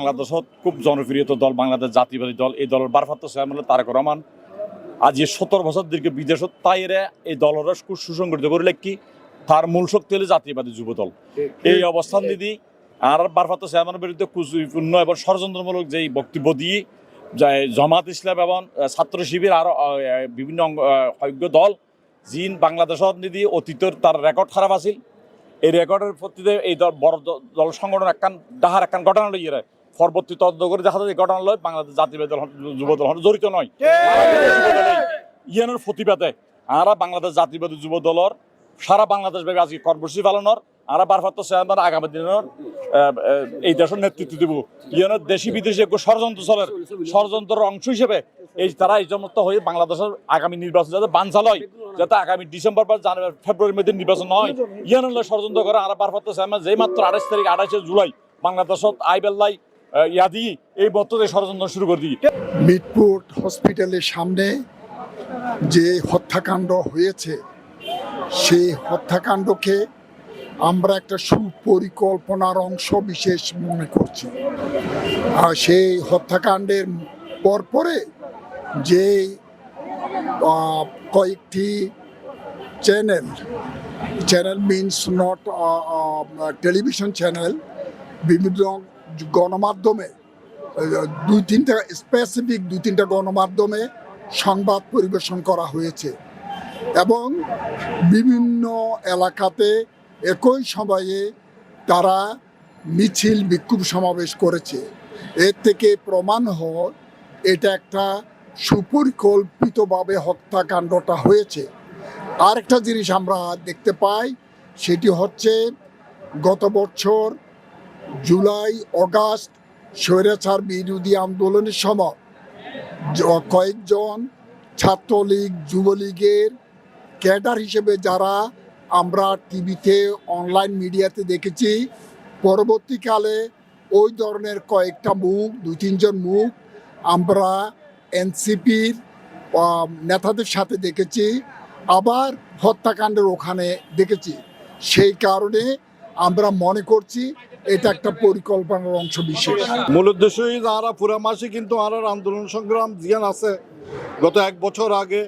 বাংলাদেশত খুব জনপ্রিয় তো দল, বাংলাদেশ জাতীয়বাদী দল, এই দলের বারফাত্র চেয়ারম্যান তারেক রহমান। আজ এই সত্তর বছর দীর্ঘ বিদেশত তাইরে এই দলের সুসংগঠিত করলে কি? তার মূল শক্তি হলো জাতীয়বাদী যুব দল। এই অবস্থান দিদি আর বারফাত্র চেয়ারম্যানের বিরুদ্ধে কুচপূর্ণ এবং ষড়যন্ত্রমূলক যেই বক্তব্য দিয়ে জামাত ইসলাম এবং ছাত্র শিবির আর বিভিন্ন অজ্ঞ দল, জিন বাংলাদেশত নিদি অতীতের তার রেকর্ড খারাপ আছিল। এই রেকর্ডের ভিত্তিতে এই দল বড় দল সংগঠন একখান, ডাহার একখান ঘটনা লই ইয়ে পরবর্তী তদন্ত করে দেখা যায় ঘটনা লয় বাংলাদেশ জাতীয় দল যুব দল জড়িত নয়। ইয়ানোর প্রতিবাদে আরা বাংলাদেশ জাতীয়বাদী যুব দলের সারা বাংলাদেশ ব্যাপী আজকে কর্মসূচি পালনের আরা বারফাত্র চেয়ারম্যান আগামী দিনের এই দেশের নেতৃত্ব দিব। ইয়ানোর দেশি বিদেশি একটু ষড়যন্ত্র চলের ষড়যন্ত্রের অংশ হিসেবে এই তারা এই সমস্ত হয়ে বাংলাদেশের আগামী নির্বাচন যাতে বানচাল হয় যাতে আগামী ডিসেম্বর বা জানুয়ারি ফেব্রুয়ারির মধ্যে নির্বাচন হয়। ইয়ান হলে ষড়যন্ত্র করে আর বারফাত্র চেয়ারম্যান যেই মাত্র আঠাশ তারিখ আঠাশে জুলাই বাংলাদেশত আইবেল্লাই ইয়া দিয়ে এই বর্তমানে ষড়যন্ত্র শুরু করে দিই। মিটপুর হসপিটালের সামনে যে হত্যাকাণ্ড হয়েছে, সেই হত্যাকাণ্ডকে আমরা একটা সুপরিকল্পনার অংশ বিশেষ মনে করছি। আর সেই হত্যাকাণ্ডের পরপরে যে কয়েকটি channel channel means not television channel, বিভিন্ন গণমাধ্যমে দুই তিনটা স্পেসিফিক দুই তিনটা গণমাধ্যমে সংবাদ পরিবেশন করা হয়েছে এবং বিভিন্ন এলাকাতে একই সময়ে তারা মিছিল, বিক্ষোভ সমাবেশ করেছে। এর থেকে প্রমাণ হয় এটা একটা সুপরিকল্পিতভাবে হত্যাকাণ্ডটা হয়েছে। আরেকটা জিনিস আমরা দেখতে পাই, সেটি হচ্ছে গত বছর জুলাই, অগাস্ট স্বৈরাচার বিরোধী আন্দোলনের সময় কয়েকজন ছাত্রলীগ, যুবলীগের ক্যাডার হিসেবে যারা আমরা টিভিতে, অনলাইন মিডিয়াতে দেখেছি, পরবর্তীকালে ওই ধরনের কয়েকটা মুখ, দুই তিনজন মুখ আমরা এনসিপির নেতাদের সাথে দেখেছি, আবার হত্যাকাণ্ডের ওখানে দেখেছি। সেই কারণে আমরা মনে করছি এটা একটা পরিকল্পনার অংশ বিশেষ। মূল উদ্দেশ্যই যারা পুরা মাসে কিন্তু আর আন্দোলন সংগ্রাম জিয়ান আছে। গত এক বছর আগে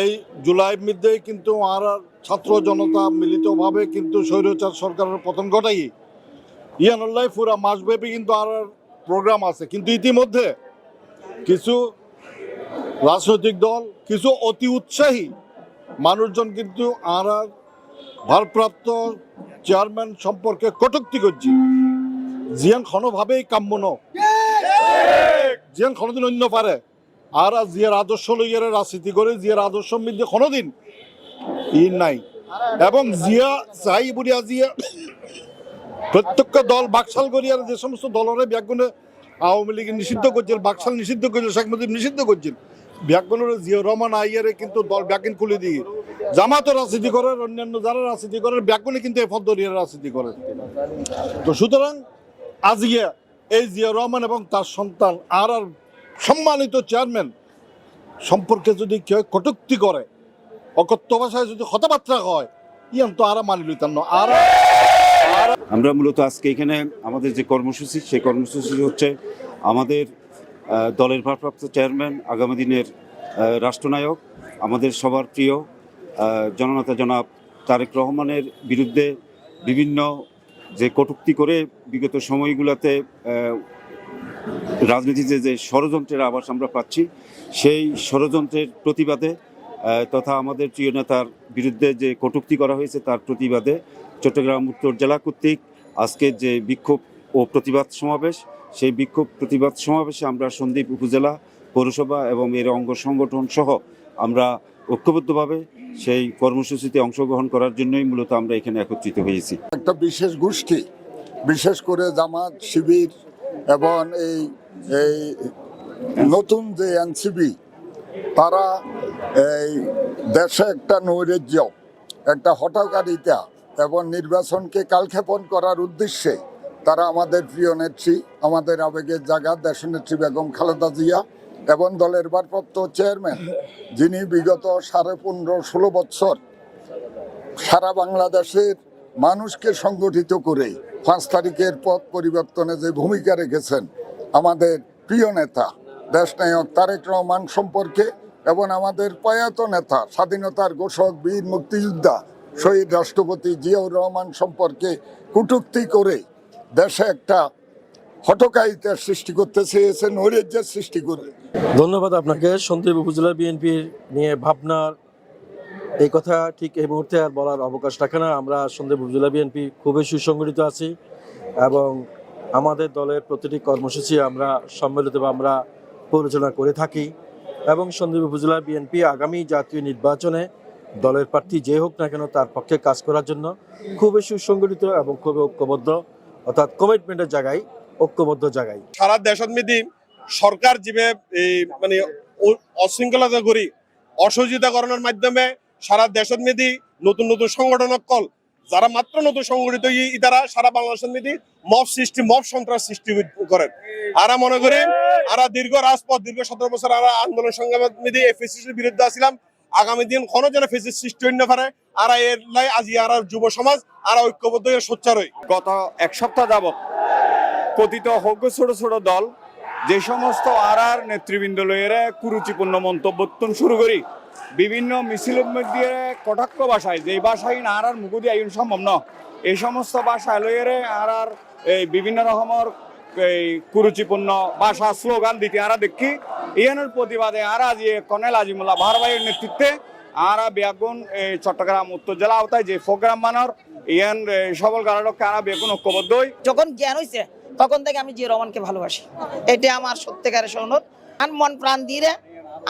এই জুলাই মধ্যেই কিন্তু আর ছাত্র জনতা মিলিতভাবে কিন্তু স্বৈরচার সরকারের পতন ঘটাই। ইয়ানুল্লাহ, পুরা মাসব্যাপী কিন্তু আর প্রোগ্রাম আছে। কিন্তু ইতিমধ্যে কিছু রাজনৈতিক দল, কিছু অতি উৎসাহী মানুষজন কিন্তু আর ভারপ্রাপ্ত চেয়ারম্যান সম্পর্কে কটুক্তি করছে। জিয়ান কোনোভাবেই কাম্য ন। জিয়ান কোনোদিন অন্য পারে। আর জিয়ার আদর্শ লইয়ারে রাজনীতি করে জিয়ার আদর্শ মধ্যে কোনোদিন ই নাই। এবং জিয়া চাই বুড়িয়া জিয়া প্রত্যেক দল বাকশাল করিয়ার যে সমস্ত দলের ব্যাগুনে আওয়ামী লীগ নিষিদ্ধ করছিল, বাকশাল নিষিদ্ধ করছিল, শেখ মুজিব নিষিদ্ধ করছিল জিয়া আইয়ারে কিন্তু দল দিয়ে রাজনীতি করে, অন্যান্য যারা রাজনীতি করে কিন্তু রাজনীতি করে। তো সুতরাং এই জিয়া রহমান এবং তার সন্তান আর আর সম্মানিত চেয়ারম্যান সম্পর্কে যদি কেউ কটুক্তি করে, অকথ্য ভাষায় যদি কথাবার্তা হয় ইয়ান তো আর মানি লইতাম না। আর আমরা মূলত আজকে এখানে আমাদের যে কর্মসূচি, সেই কর্মসূচি হচ্ছে আমাদের দলের ভারপ্রাপ্ত চেয়ারম্যান, আগামী দিনের রাষ্ট্রনায়ক, আমাদের সবার প্রিয় জননেতা জনাব তারেক রহমানের বিরুদ্ধে বিভিন্ন যে কটূক্তি করে বিগত সময়গুলোতে রাজনীতিতে যে ষড়যন্ত্রের আভাস আমরা পাচ্ছি, সেই ষড়যন্ত্রের প্রতিবাদে তথা আমাদের প্রিয় নেতার বিরুদ্ধে যে কটূক্তি করা হয়েছে তার প্রতিবাদে চট্টগ্রাম উত্তর জেলা কর্তৃক আজকের যে বিক্ষোভ ও প্রতিবাদ সমাবেশ সেই বিক্ষোভ প্রতিবাদ সমাবেশে আমরা সন্দ্বীপ উপজেলা, পৌরসভা এবং এর অঙ্গ সংগঠন সহ আমরা ঐক্যবদ্ধভাবে সেই কর্মসূচিতে অংশগ্রহণ করার জন্যই মূলত আমরা এখানে একত্রিত হয়েছি। একটা বিশেষ গোষ্ঠী, বিশেষ করে জামাত, শিবির এবং এই এই নতুন যে এনসিবি তারা এই দেশে একটা নৈরাজ্য, একটা হঠকারিতা এবং নির্বাচনকে কালক্ষেপণ করার উদ্দেশ্যে তারা আমাদের প্রিয় নেত্রী, আমাদের আবেগের জায়গা দেশনেত্রী বেগম খালেদা জিয়া এবং দলের ভারপ্রাপ্ত চেয়ারম্যান, যিনি বিগত সাড়ে পনেরো, ষোলো বৎসর সারা বাংলাদেশের মানুষকে সংগঠিত করে পাঁচ তারিখের পথ পরিবর্তনে যে ভূমিকা রেখেছেন আমাদের প্রিয় নেতা, দেশনায়ক তারেক রহমান সম্পর্কে এবং আমাদের প্রয়াত নেতা, স্বাধীনতার ঘোষক, বীর মুক্তিযোদ্ধা, শহীদ রাষ্ট্রপতি জিয়াউর রহমান সম্পর্কে কটূক্তি করে দেশে একটা হটকায়িতার সৃষ্টি করতে চেয়েছে নৈরাজ্যের সৃষ্টি করে। ধন্যবাদ আপনাকে। সন্দীপ উপজেলা বিএনপির নিয়ে ভাবনার এই কথা ঠিক এই মুহূর্তে আর বলার অবকাশ রাখে না। আমরা সন্দীপ উপজেলা বিএনপি খুবই সুসংগঠিত আছি এবং আমাদের দলের প্রতিটি কর্মসূচি আমরা সম্মিলিত আমরা পরিচালনা করে থাকি এবং সন্দীপ উপজেলা বিএনপি আগামী জাতীয় নির্বাচনে দলের প্রার্থী যে হোক না কেন তার পক্ষে কাজ করার জন্য খুবই সুসংগঠিত এবং খুবই ঐক্যবদ্ধ। অর্থাৎ কমিটমেন্টের জায়গায়, ঐক্যবদ্ধ জায়গায়। সারা দেশত মিদি সরকার যেভাবে মানে অশৃঙ্খলতা করি অসহযোগিতাকরণের মাধ্যমে সারা দেশত মিদি নতুন নতুন সংগঠন কল যারা মাত্র নতুন সংগঠিত ই ইতারা সারা বাংলাদেশের মিদি মব সৃষ্টি, মব সন্ত্রাস সৃষ্টি করেন। আরা মনে করি, আরা দীর্ঘ রাজপথ, দীর্ঘ সতেরো বছর আরা আন্দোলন সংগ্রামের মিদি এই বিরুদ্ধে আসছিলাম আগামী দিন কোনো যেন ফেসিস সৃষ্টি হইতে পারে, আর এর লাই আজি আর যুব সমাজ, আর ঐক্যবদ্ধ হয়ে সোচ্চার হই। গত এক সপ্তাহ যাবৎ কথিত হোক ছোট ছোট দল, যে সমস্ত আর আর নেতৃবৃন্দ লইয়েরা কুরুচিপূর্ণ মন্তব্য তুন শুরু করি। বিভিন্ন মিছিলের মধ্যে কটাক্ষ ভাষায়, যে ভাষায় আর আর মুখদি আইন সম্ভব ন এই সমস্ত ভাষায় লইয়েরে আর আর এই বিভিন্ন রকমের এই কুরুচিপূর্ণ ভাষা স্লোগান দিতে আরা দেখি। ইয়ানের প্রতিবাদে আর আজ কর্নেল আজিমুল্লাহ ভারবাইয়ের নেতৃত্বে আরা বেগুন এই চট্টগ্রাম উত্তর জেলা আওতায় যে প্রোগ্রাম মানর ইয়ান সকল কারণকে আরা বেগুন ঐক্যবদ্ধ যখন জ্ঞান হয়েছে তখন থেকে আমি জিয়া রহমানকে ভালোবাসি। এটা আমার সত্যিকারের সনদ আর মন প্রাণ দিয়ে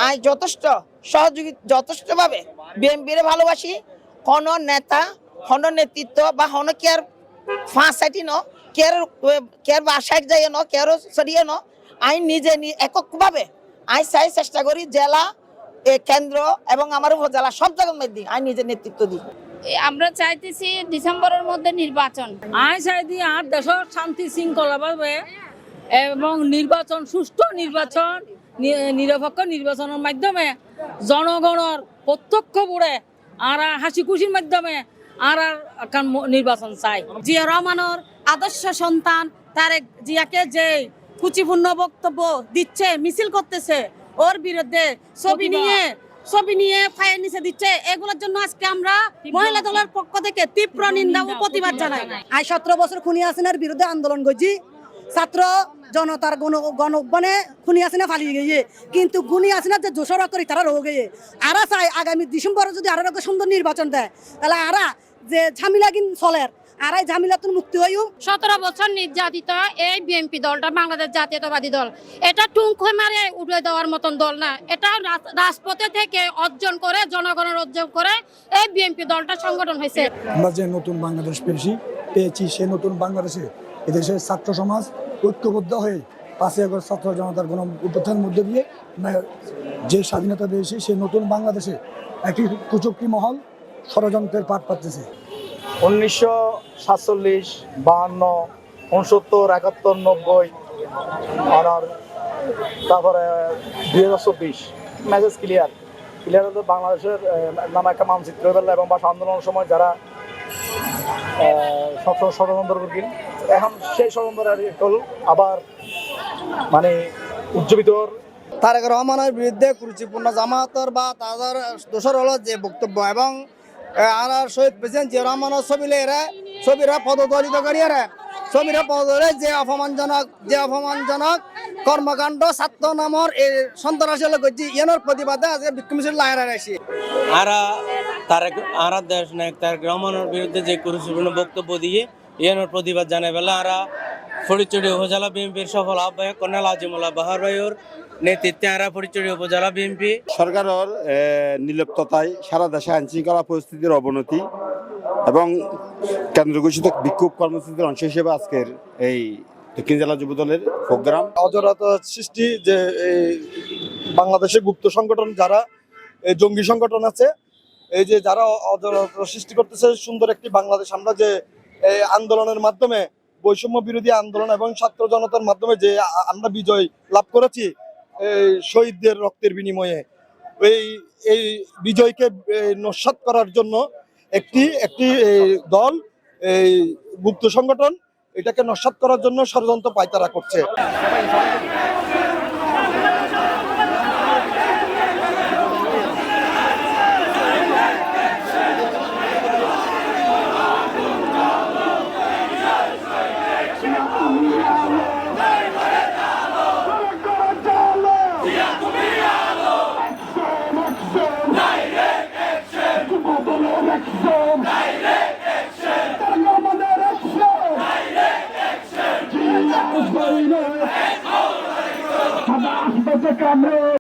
আমি যথেষ্ট সহযোগী যথেষ্টভাবে বিএমপিরে ভালোবাসি। কোন নেতা কোন নেতৃত্ব বা কোন কেয়ার ফাঁস সাইটি ন কেয়ার কেয়ার বাসায় যাই ন কেয়ার সরিয়ে ন আমি নিজে নি- এককভাবে আমি চাই চেষ্টা করি জেলা এ কেন্দ্র এবং আমার উপজেলা সব জায়গার মধ্যে আমি নিজে নেতৃত্ব দিই। আমরা চাইতেছি ডিসেম্বরের মধ্যে নির্বাচন। আই চাইদি আর দেশের শান্তি শৃঙ্খলা ভাবে এবং নির্বাচন সুষ্ঠু নির্বাচন নিরপেক্ষ নির্বাচনের মাধ্যমে জনগণের প্রত্যক্ষ বোড়ে আর হাসি খুশির মাধ্যমে আর আর নির্বাচন চাই। জিয়া রহমানের আদর্শ সন্তান তারেক জিয়াকে যে কুচিপূর্ণ বক্তব্য দিচ্ছে মিছিল করতেছে ওর বিরুদ্ধে ছবি নিয়ে ছবি নিয়ে ফায়ার নিচে দিচ্ছে। এগুলোর জন্য আজকে আমরা মহিলা দলের পক্ষ থেকে তীব্র নিন্দা ও প্রতিবাদ জানাই। আজ সতেরো বছর খুনি হাসিনার বিরুদ্ধে আন্দোলন করছি। ছাত্র জনতার গণ গণ মানে খুনি হাসিনা ফালিয়ে গিয়ে কিন্তু খুনি হাসিনার যে দোষরা করি তারা রয়ে গিয়ে আরা চাই আগামী ডিসেম্বরে যদি আরও সুন্দর নির্বাচন দেয় তাহলে আরা যে ঝামেলা কিন চলের। আরাই ঝামেলা তুমি মুক্তি হইও। সতেরো বছর নির্যাতিত এই বিএনপি দলটা বাংলাদেশ জাতীয়তাবাদী দল। এটা টুঙ্ক মারে উড়ে দেওয়ার মতন দল না। এটা রাজ- রাজপথে থেকে অর্জন করে জনগণের অর্জন করে এই বিএনপি দলটা সংগঠন হয়েছে। আমরা যে নতুন বাংলাদেশ পেয়েছি পেয়েছি সেই নতুন বাংলাদেশে। এদেশের ছাত্র সমাজ ঐক্যবদ্ধ হয়ে পাঁচই আগস্ট ছাত্র জনতার গণ উত্থানের মধ্যে দিয়ে যে স্বাধীনতা পেয়েছি সেই নতুন বাংলাদেশে একটি কুচক্রি মহল ষড়যন্ত্রের পাঠ পাচ্ছে উনিশশো সাতচল্লিশ, বাহান্ন, উনসত্তর, একাত্তর, নব্বই আর তারপরে দুই হাজার চব্বিশ। মেসেজ ক্লিয়ার ক্লিয়ার হলে বাংলাদেশের নানা একটা মানচিত্র বেলা এবং ভাষা আন্দোলনের সময় যারা সবসময় ষড়যন্ত্র করি এখন সেই ষড়যন্ত্র আবার মানে উজ্জীবিত তারেক রহমানের বিরুদ্ধে কুরুচিপূর্ণ জামাতর বা তাদের দোষর হলো যে বক্তব্য এবং আর আর শহীদ প্রেসিডেন্ট জিয়া রহমানের ছবিলে এরা, ছবিরা পদদলিত করি এরা। ছবিরা পদদলে যে অপমানজনক যে অপমানজনক কর্মকাণ্ড, ছাত্র নামর এই সন্ত্রাসী করছি ইয়ানোর প্রতিবাদে আজকে বিক্ষোভ মিছিল লাহেরা রাখছি আরা তারেক, আরা দেশ নায়ক তারেক রহমানের বিরুদ্ধে যে গুরুত্বপূর্ণ বক্তব্য দিয়ে ইয়ানোর প্রতিবাদ জানাই বেলা আরা ফরিচুরি উপজেলা বিএনপির সফল আহ্বায়ক কর্নেল আজিমুল্লাহ বাহার ভাইয়ের নেতৃত্বে আরা ফরিচুরি উপজেলা বিএনপি। সরকারের নির্লিপ্ততায় সারা দেশে আইন শৃঙ্খলা পরিস্থিতির অবনতি এবং কেন্দ্র ঘোষিত বিক্ষোভ কর্মসূচির অংশ হিসেবে আজকের এই দক্ষিণ জেলা যুব দলের প্রোগ্রাম। অজরতা সৃষ্টি যে এই বাংলাদেশের গুপ্ত সংগঠন যারা এই জঙ্গি সংগঠন আছে এই যে যারা অজরতা সৃষ্টি করতেছে সুন্দর একটি বাংলাদেশ। আমরা যে এই আন্দোলনের মাধ্যমে বৈষম্য বিরোধী আন্দোলন এবং ছাত্র জনতার মাধ্যমে যে আমরা বিজয় লাভ করেছি শহীদদের রক্তের বিনিময়ে এই এই বিজয়কে নস্বাত করার জন্য একটি একটি দল, এই গুপ্ত সংগঠন এটাকে নস্বাত করার জন্য ষড়যন্ত্র পায়তারা করছে। কামড়ে